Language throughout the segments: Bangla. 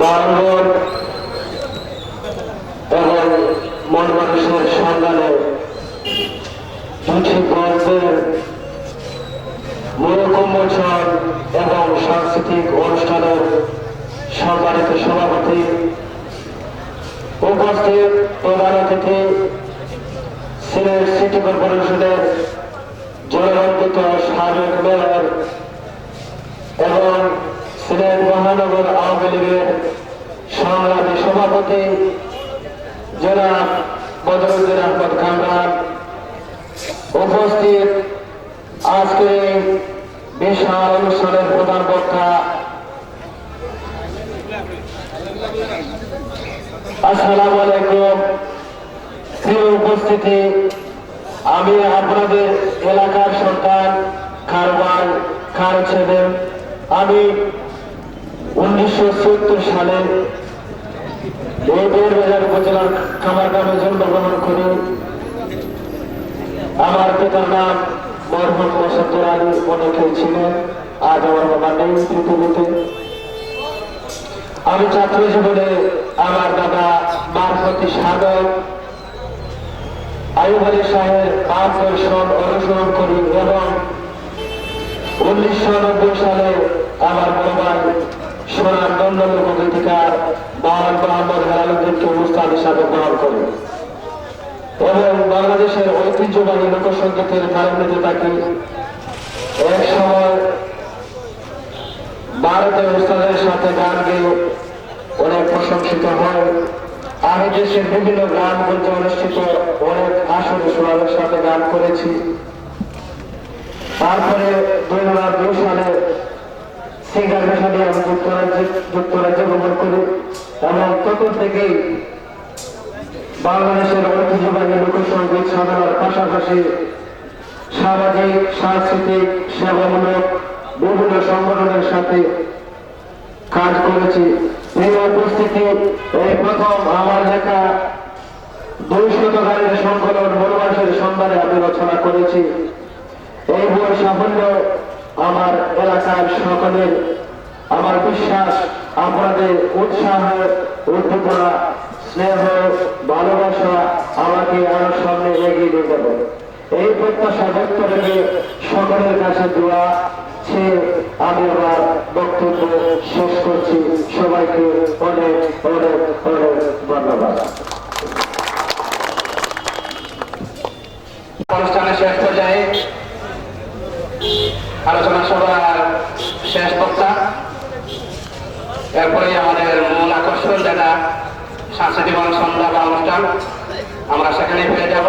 বারণ এবং মন মানুষের সন্ধানে দুটি গল্পের মূলক এবং সাংস্কৃতিক অনুষ্ঠানের সম্মানিত সভাপতি উপস্থিত প্রধান অতিথি সিলেট সিটি কর্পোরেশনের জনরঞ্জিত সাবেক মেয়র এবং সিলেট মহানগর আওয়ামী লীগের সভাপতি জনাব বদরুদ্দিন আহমদ খানরান উপস্থিত আজকে বিশাল অনুষ্ঠানের প্রধান বক্তা। আসসালামু আলাইকুম। প্রিয় উপস্থিতি, আমি আপনাদের এলাকার সন্তান খারবান খার ছেলে আমি উনিশশো সত্তর সালে আমার পিতার নাম মরহুম মোসাদ্দুর আজ আমার বাবা আমি ছাত্র জীবনে আমার দাদা মারফতি সাগর আয়ুব আলী সাহেব মার্গদর্শন অনুসরণ করি এবং উনিশশো নব্বই সালে আমার ভাই সোনার দণ্ডল অধিকার বাহান মোহাম্মদ হেলালুদ্দিনকে মুস্তাদ হিসাবে গ্রহণ করি। এবং বাংলাদেশের ঐতিহ্যবাহী লোকসঙ্গীতের তারুণ্যতে থাকি এক সময় ভারতের উস্তাদের সাথে গান গেয়ে অনেক প্রশংসিত হয়। আমি দেশের বিভিন্ন গ্রামগঞ্জে অনুষ্ঠিত অনেক আসর সোনালের সাথে গান করেছি। তারপরে দুই হাজার দুই সালে সিঙ্গার পেশা নিয়ে আমি যুক্তরাজ্যে যুক্তরাজ্যে ভ্রমণ করি। এবং তখন বাংলাদেশের ঐতিহ্যবাহী লোকসঙ্গীত সাধনার পাশাপাশি সামাজিক, সাংস্কৃতিক, সেবামূলক বিভিন্ন সংগঠনের সাথে কাজ করেছি। এই উপস্থিতি, এই প্রথম আমার লেখা দুই শতকারের সংকলন বনবাসের সন্ধানে আমি রচনা করেছি। এই বই সাফল্য আমার এলাকার সকলের আমার বিশ্বাস, আপনাদের উৎসাহ, উদ্দীপনা, স্নেহ, ভালোবাসা আমাকে আরও সামনে এগিয়ে নিয়ে যাবে। এই প্রত্যাশা ব্যক্ত রেখে সকলের কাছে দোয়া সে আমি আমার বক্তব্য শেষ করছি। সবাইকে অনেক অনেক অনেক ধন্যবাদ। অনুষ্ঠানের শেষ পর্যায়ে আলোচনা সভার শেষ বক্তা। এরপরে আমাদের মূল আকর্ষণ যেটা, সাংস্কৃতিক সন্ধ্যা বা অনুষ্ঠান, আমরা সেখানে ফিরে যাব।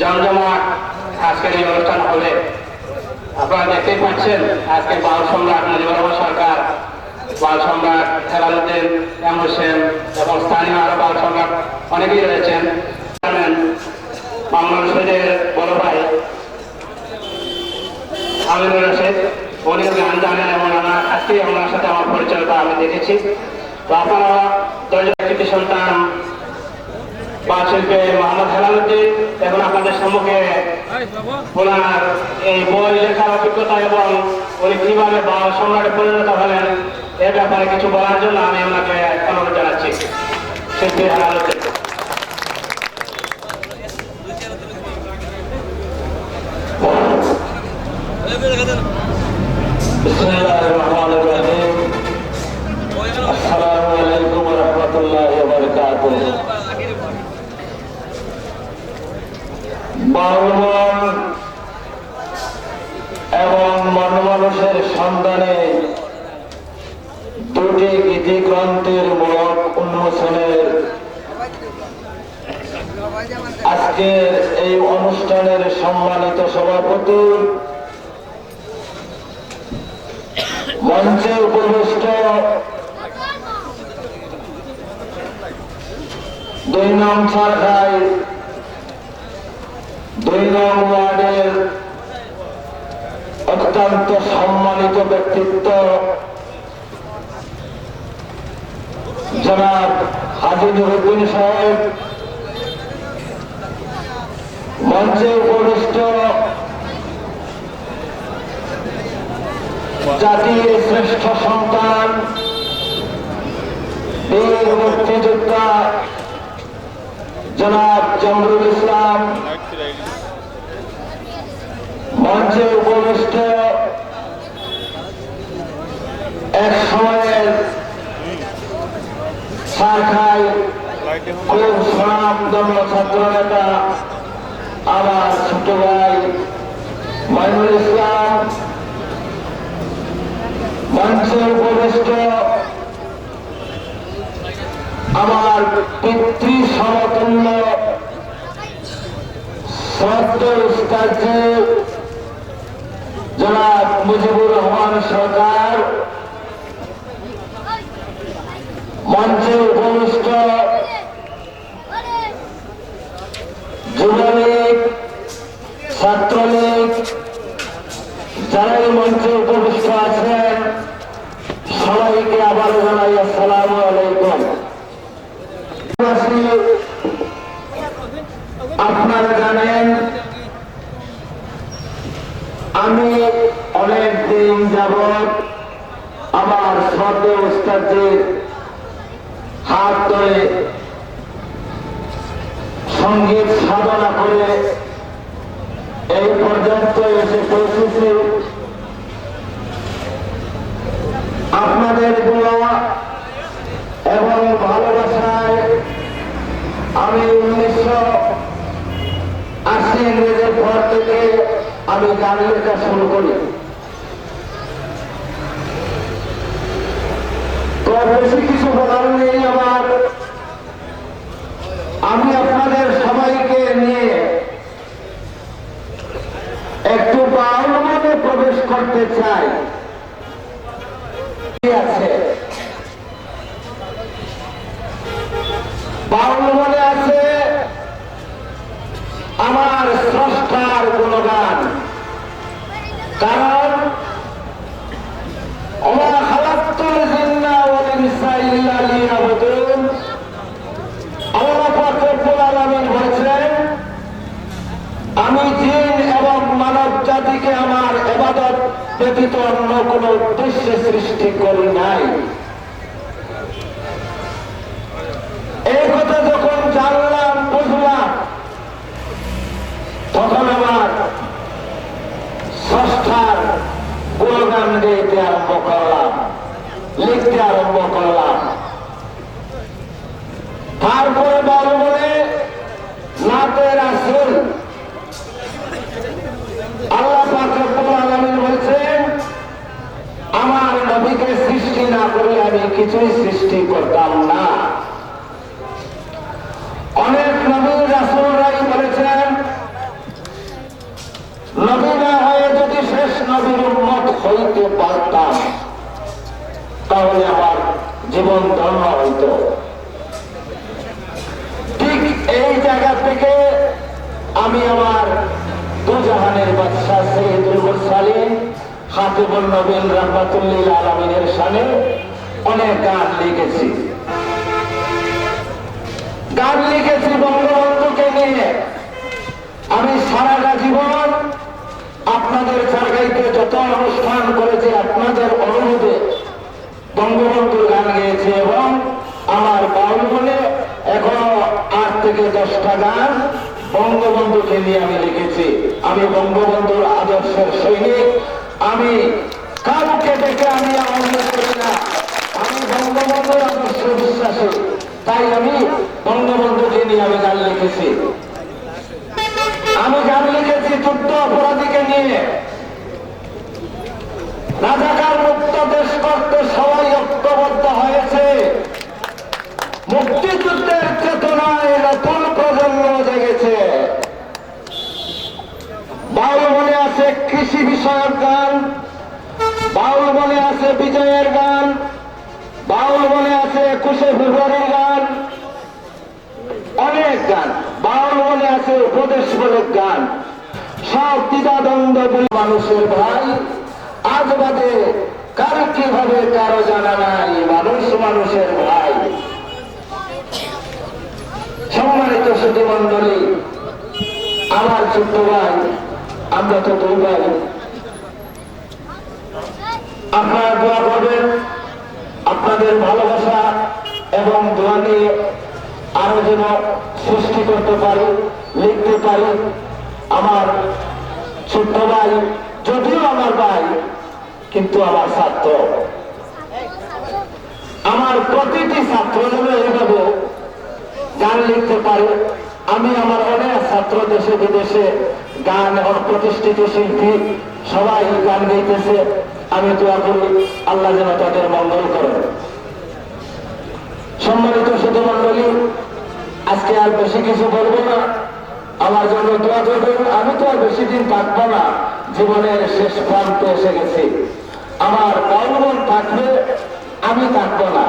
জমজমাট আজকের এই অনুষ্ঠান হবে। আপনারা দেখতেই পাচ্ছেন, আজকে বাল সম্রাট মুজিবুর সরকার বাল সম্রাট হেলালুদ্দিন এম হোসেন এবং স্থানীয় আরও বাল সম্রাট অনেকেই রয়েছেন। বাংলাদেশের বড় ভাই আমিনুর রশিদ উনিও গান জানেন এবং আমার আজকে ওনার সাথে আমার পরিচয়টা আমি দেখেছি। তো আপনারা দশজন সন্তান বা শিল্পী মোহাম্মদ হেলালুদ্দিন এখন আপনাদের সম্মুখে ওনার এই বই লেখার অভিজ্ঞতা এবং উনি কীভাবে বাবা সম্রাটে পরিণত হলেন এ ব্যাপারে কিছু বলার জন্য আমি ওনাকে অনুরোধ জানাচ্ছি। শিল্পী এবং মনমানুষের সন্ধানে দুটি এই অনুষ্ঠানের সম্মানিত সভাপতি মঞ্চে উপবিষ্ট দুই নং সরকার দুই অত্যন্ত সম্মানিত ব্যক্তিত্ব, জনাব হাজি নুরুদ্দিন সাহেব। মঞ্চে উপবিষ্ট জাতির শ্রেষ্ঠ সন্তান, বীর মুক্তিযোদ্ধা, জনাব জমরুল ইসলাম। মঞ্চে উপবিষ্ট এক সময়ের শাখায় খুব সুনামধন্য ছাত্র নেতা আমার ছোট ভাই মাইনুল ইসলাম। মঞ্চে উপবিষ্ট আমার পিতৃ সমতুল্য শ্রদ্ধ উস্তাদজি জনাব মুজিবুর রহমান সরকার। মঞ্চে উপবিষ্ট যুবলীগ ছাত্রলীগ যারা এই মঞ্চে উপবিষ্ট আছেন সবাইকে আবার জানাই আসসালামু আলাইকুম আপনারা জানেন আমি অনেক দিন আমার শ্রদ্ধে উস্তাদের হাত ধরে সংগীত সাধনা করে এই পর্যন্ত এসে পৌঁছেছি। আপনাদের দোয়া এবং ভালোবাসায় আমি উনিশশো আশি ইংরেজের পর থেকে আমি গান লেখা শুরু করি। আছে? আমার কারণ আমার হালাত্তুল জিন্না ওয়াল ইনসা ইল্লা লিয়াবুদুন আল্লাহ পাক রব্বুল আলামিন বলেছেন আমি জিন এবং মানব জাতিকে আমার এবাদত ব্যতীত অন্য কোন উদ্দেশ্যে সৃষ্টি করি নাই এই কথা যখন জানলাম বুঝলাম তখন আমার ষষ্ঠার গুণগান গাইতে আরম্ভ করলাম লিখতে আরম্ভ করলাম তারপরে বল বলে নাতের আসল আল্লাহ পাক রব্বুল আলামিন বলছেন আমার নবীকে সৃষ্টি না করে আমি কিছুই সৃষ্টি করতাম না। অনেক নবীর রাসূলরাই বলেছেন নবী না হয়ে যদি শেষ নবীর উন্মত হইতে পারতাম, তাহলে আমার জীবন ধন্য হইত। ঠিক এই জায়গা থেকে আমি আমার দুজাহানের বাদশাহ সৈয়দুল মুরসালিন হাতিবুল নবীন রহমাতুল্লিল আলমিনের সানে অনেক গান লিখেছি। গান লিখেছি বঙ্গবন্ধুকে নিয়ে। আমি সারাটা জীবন আপনাদের জায়গাইতে যত অনুষ্ঠান করেছি আপনাদের অনুরোধে বঙ্গবন্ধুর গান গেয়েছি এবং আমার বাউল বলে এখনও আট থেকে দশটা গান বঙ্গবন্ধুকে নিয়ে আমি লিখেছি। আমি বঙ্গবন্ধুর আদর্শের সৈনিক আমি কাউকে দেখে আমি আনন্দ করি না। আমি বঙ্গবন্ধুর আদর্শ বিশ্বাসী। তাই আমি বঙ্গবন্ধুকে নিয়ে আমি গান লিখেছি। আমি গান লিখেছি যুদ্ধ অপরাধীকে নিয়ে। রাজাকার মুক্ত দেশ করতে সবাই ঐক্যবদ্ধ হয়েছে। মুক্তিযুদ্ধের কৃষি বিষয়ক গান। বাউল মনে আছে বিজয়ের গান। বাউল মনে আছে একুশে ফেব্রুয়ারির গান। অনেক গান। বাউল মনে আছে উপদেশমূলক গান। সব দ্বিধাদ্বন্দ্ব বলে মানুষের ভাই, আজ বাদে কার কীভাবে কারও জানা নাই? মানুষ মানুষের ভাই। সম্মানিত সুধী মন্ডলী আমার ছোট্ট ভাই আমরা তো দুই ভাই আপনারা দোয়া করবেন, আপনাদের ভালোবাসা এবং দোয়া নিয়ে আরও যেন সৃষ্টি করতে পারি, লিখতে পারি। আমার ছোট্ট ভাই, যদিও আমার ভাই, কিন্তু আমার ছাত্র। আমার প্রতিটি ছাত্র যেন এইভাবে গান লিখতে পারে। আমি আমার অনেক ছাত্র দেশে বিদেশে গান এবং প্রতিষ্ঠিত শিল্পী, সবাই গান গাইতেছে। আমি দোয়া করি আল্লাহ যেন তাদের মঙ্গল করেন সম্মানিত শুধু মন্ডলী আজকে আর বেশি কিছু বলব না। আমার জন্য দোয়া করবেন, আমি তো আর বেশি দিন থাকব না। জীবনের শেষ প্রান্তে এসে গেছি। আমার বাউলমন থাকবে, আমি থাকব না।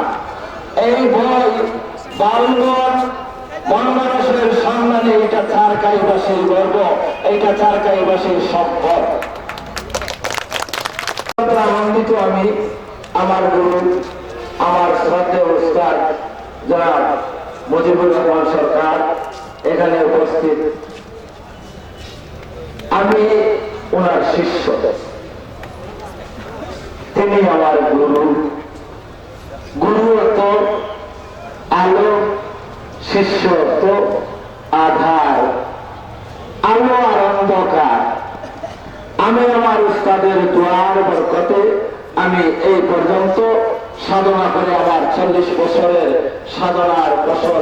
এই বই বাউলমন মন মানুষের সম্মানে এটা চারকাইবাসীর গর্ব। এইটা চারকাইবাসীর সম্পদ আনন্দিত আমি, আমার গুরু, আমার শ্রদ্ধেয় উস্তাদ যারা মুজিবুর রহমান সরকার, এখানে উপস্থিত। আমি ওনার শিষ্য। তিনি আমার গুরু। গুরু অর্থ আলো, শিষ্য অর্থ আধার। আলো অন্ধকার আমি আমার উস্তাদের দোয়ার বরকতে আমি এই পর্যন্ত সাধনা করে আমার চল্লিশ বছরের সাধনার ফসল